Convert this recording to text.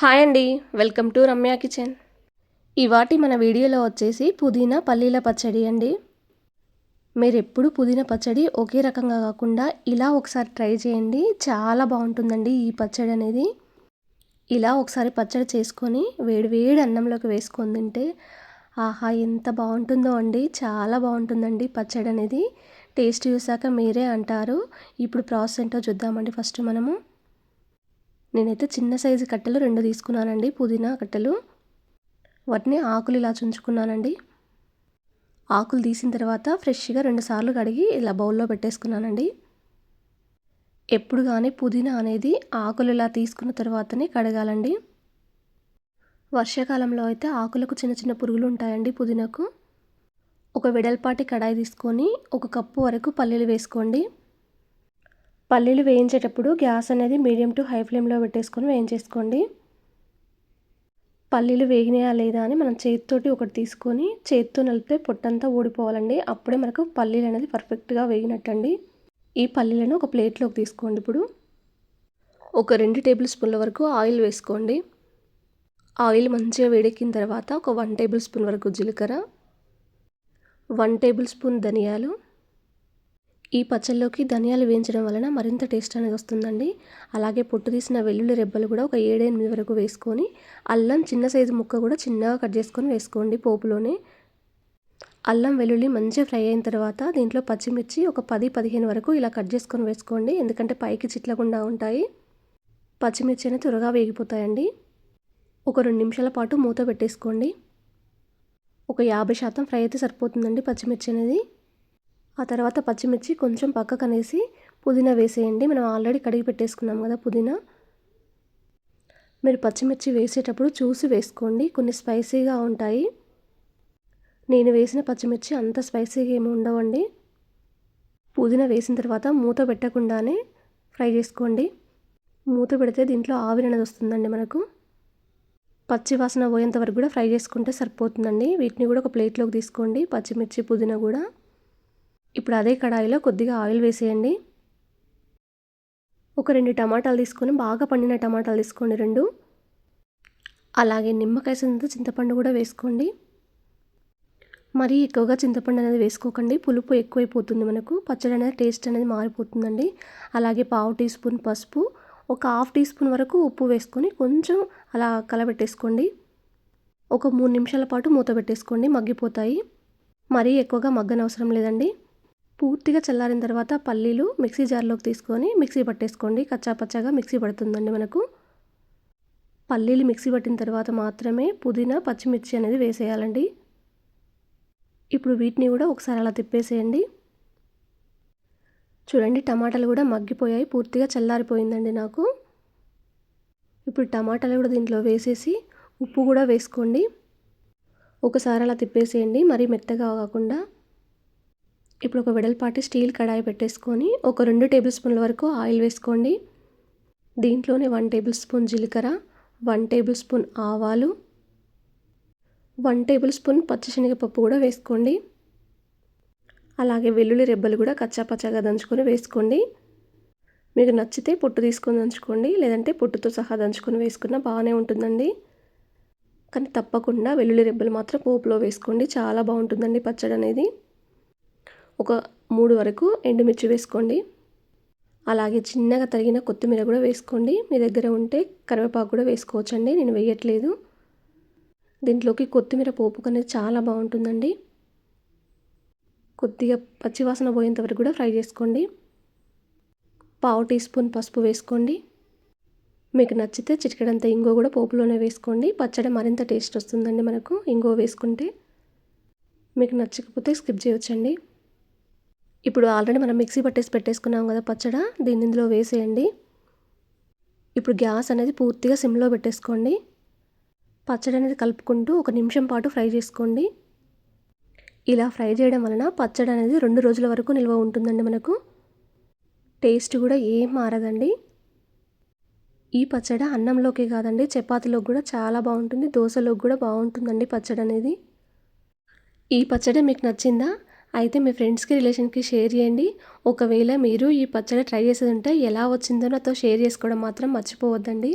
Hi అండి welcome to Ramya kitchen. ఇవాటి మన వీడియోలో వచ్చేసి పుదీనా పల్లీల పచ్చడి అండి. మీరు ఎప్పుడు పుదీనా పచ్చడి ఒకే రకంగా కాకుండా ఇలా ఒకసారి ట్రై చేయండి చాలా బాగుంటుందండి ఈ పచ్చడి అనేది. ఇలా ఒకసారి పచ్చడి చేసుకొని వేడి వేడి అన్నంలోకి వేసుకొని తింటే ఆహా ఎంత బాగుంటుందో అండి చాలా బాగుంటుందండి పచ్చడి అనేది. టేస్ట్ చూసాక మీరే అంటారు. ఇప్పుడు ప్రాసెస్ ఏంటో చూద్దామండి ఫస్ట్ మనము. నేనైతే చిన్న సైజు కట్టెలు రెండు తీసుకున్నానండి పుదీనా కట్టెలు. వాటిని ఆకులు ఇలా చుంచుకున్నానండి. ఆకులు తీసిన తర్వాత ఫ్రెష్గా రెండు సార్లు కడిగి ఇలా బౌల్లో పెట్టేసుకున్నానండి. ఎప్పుడు కానీ పుదీనా అనేది ఆకులు ఇలా తీసుకున్న తర్వాతనే కడగాలండి. వర్షాకాలంలో అయితే ఆకులకు చిన్న చిన్న పురుగులు ఉంటాయండి పుదీనాకు. ఒక వెడల్పాటి కడాయి తీసుకొని ఒక కప్పు వరకు పల్లీలు వేసుకోండి. పల్లీలు వేయించేటప్పుడు గ్యాస్ అనేది మీడియం టు హై ఫ్లేమ్లో పెట్టేసుకొని వేయించేసుకోండి. పల్లీలు వేగినాయా లేదా అని మనం చేతితోటి ఒకటి తీసుకొని చేతితో నలిపితే పొట్టంతా ఊడిపోవాలండి. అప్పుడే మనకు పల్లీలు అనేది పర్ఫెక్ట్గా వేగినట్టండి. ఈ పల్లీలను ఒక ప్లేట్లోకి తీసుకోండి ఇప్పుడు. ఒక రెండు టేబుల్ స్పూన్ల వరకు ఆయిల్ వేసుకోండి. ఆయిల్ మంచిగా వేడెక్కిన తర్వాత ఒక వన్ టేబుల్ స్పూన్ వరకు జీలకర్ర వన్ టేబుల్ స్పూన్ ధనియాలు ఈ పచ్చళ్ళలోకి ధనియాలు వేయించడం వలన మరింత టేస్ట్ అనేది వస్తుందండి. అలాగే పొట్టు తీసిన వెల్లుల్లి రెబ్బలు కూడా ఒక ఏడెనిమిది వరకు వేసుకొని అల్లం చిన్న సైజు ముక్క కూడా చిన్నగా కట్ చేసుకొని వేసుకోండి పోపులోనే. అల్లం వెల్లుల్లి మంచిగా ఫ్రై అయిన తర్వాత దీంట్లో పచ్చిమిర్చి ఒక పది పదిహేను వరకు ఇలా కట్ చేసుకొని వేసుకోండి. ఎందుకంటే పైకి చిట్లకుండా ఉంటాయి. పచ్చిమిర్చి అనేది త్వరగా వేగిపోతాయండి. ఒక రెండు నిమిషాల పాటు మూత పెట్టేసుకోండి. ఒక యాభై శాతం ఫ్రై అయితే సరిపోతుందండి పచ్చిమిర్చి అనేది. ఆ తర్వాత పచ్చిమిర్చి కొంచెం పక్కకు అనేసి పుదీనా వేసేయండి. మనం ఆల్రెడీ కడిగి పెట్టేసుకున్నాం కదా పుదీనా. మీరు పచ్చిమిర్చి వేసేటప్పుడు చూసి వేసుకోండి. కొన్ని స్పైసీగా ఉంటాయి. నేను వేసిన పచ్చిమిర్చి అంత స్పైసీగా ఏమి ఉండవండి. పుదీనా వేసిన తర్వాత మూత పెట్టకుండానే ఫ్రై చేసుకోండి. మూత పెడితే దీంట్లో ఆవిరి అనేది వస్తుందండి మనకు. పచ్చి వాసన పోయేంత వరకు కూడా ఫ్రై చేసుకుంటే సరిపోతుందండి. వీటిని కూడా ఒక ప్లేట్లోకి తీసుకోండి. పచ్చిమిర్చి పుదీనా కూడా. ఇప్పుడు అదే కడాయిలో కొద్దిగా ఆయిల్ వేసేయండి. ఒక రెండు టమాటాలు తీసుకొని బాగా పండిన టమాటాలు తీసుకోండి రెండు. అలాగే నిమ్మకాయ సంత చింతపండు కూడా వేసుకోండి. మరీ ఎక్కువగా చింతపండు అనేది వేసుకోకండి. పులుపు ఎక్కువైపోతుంది మనకు. పచ్చడి అనేది టేస్ట్ అనేది మారిపోతుందండి. అలాగే పావు టీ స్పూన్ పసుపు ఒక హాఫ్ టీ స్పూన్ వరకు ఉప్పు వేసుకొని కొంచెం అలా కలబెట్టేసుకోండి. ఒక మూడు నిమిషాల పాటు మూత పెట్టేసుకోండి. మగ్గిపోతాయి. మరీ ఎక్కువగా మగ్గనవసరం లేదండి. పూర్తిగా చల్లారిన తర్వాత పల్లీలు మిక్సీ జార్లోకి తీసుకొని మిక్సీ పట్టేసుకోండి. కచ్చాపచ్చాగా మిక్సీ పడుతుందండి మనకు. పల్లీలు మిక్సీ పట్టిన తర్వాత మాత్రమే పుదీనా పచ్చిమిర్చి అనేది వేసేయాలండి. ఇప్పుడు వీటిని కూడా ఒకసారి అలా తిప్పేసేయండి. చూడండి టమాటాలు కూడా మగ్గిపోయాయి. పూర్తిగా చల్లారిపోయిందండి నాకు. ఇప్పుడు టమాటాలు కూడా దీంట్లో వేసేసి ఉప్పు కూడా వేసుకోండి. ఒకసారి అలా తిప్పేసేయండి. మరీ మెత్తగా కాకుండా ఇప్పుడు ఒక వెడల్పాటి స్టీల్ కడాయి పెట్టేసుకొని ఒక రెండు టేబుల్ స్పూన్ల వరకు ఆయిల్ వేసుకోండి. దీంట్లోనే వన్ టేబుల్ స్పూన్ జీలకర్ర వన్ టేబుల్ స్పూన్ ఆవాలు వన్ టేబుల్ స్పూన్ పచ్చిశనగపప్పు కూడా వేసుకోండి. అలాగే వెల్లుల్లి రెబ్బలు కూడా కచ్చాపచ్చాగా దంచుకొని వేసుకోండి. మీకు నచ్చితే పొట్టు తీసుకొని దంచుకోండి లేదంటే పొట్టుతో సహా దంచుకొని వేసుకున్న బాగానే ఉంటుందండి. కానీ తప్పకుండా వెల్లుల్లి రెబ్బలు మాత్రం పోపులో వేసుకోండి చాలా బాగుంటుందండి పచ్చడి అనేది ఒక మూడు వరకు ఎండుమిర్చి వేసుకోండి. అలాగే చిన్నగా తరిగిన కొత్తిమీర కూడా వేసుకోండి. మీ దగ్గర ఉంటే కరివేపాకు కూడా వేసుకోవచ్చండి. నేను వేయట్లేదు. దీంట్లోకి కొత్తిమీర పోపు అనేది చాలా బాగుంటుందండి. కొద్దిగా పచ్చివాసన పోయేంత వరకు కూడా ఫ్రై చేసుకోండి. పావు టీ స్పూన్ పసుపు వేసుకోండి. మీకు నచ్చితే చిటికెడంత ఇంగో కూడా పోపులోనే వేసుకోండి. పచ్చడి మరింత టేస్ట్ వస్తుందండి మనకు. ఇంగో వేసుకుంటే మీకు నచ్చకపోతే స్కిప్ చేయొచ్చండి. ఇప్పుడు ఆల్రెడీ మనం మిక్సీ పట్టేసి పెట్టేసుకున్నాం కదా పచ్చడ దీన్ని ఇందులో వేసేయండి. ఇప్పుడు గ్యాస్ అనేది పూర్తిగా సిమ్లో పెట్టేసుకోండి. పచ్చడి అనేది కలుపుకుంటూ ఒక నిమిషం పాటు ఫ్రై చేసుకోండి. ఇలా ఫ్రై చేయడం వలన పచ్చడి అనేది రెండు రోజుల వరకు నిల్వ ఉంటుందండి మనకు. టేస్ట్ కూడా ఏం మారదండి. ఈ పచ్చడి అన్నంలోకి కాదండి చపాతీలోకి కూడా చాలా బాగుంటుంది దోశలోకి కూడా బాగుంటుందండి పచ్చడి అనేది. ఈ పచ్చడి మీకు నచ్చిందా? అయితే మీ ఫ్రెండ్స్కి రిలేషన్కి షేర్ చేయండి. ఒకవేళ మీరు ఈ పచ్చడి ట్రై చేసేది ఉంటే ఎలా వచ్చిందో నాతో షేర్ చేసుకోవడం మాత్రం మర్చిపోవద్దండి.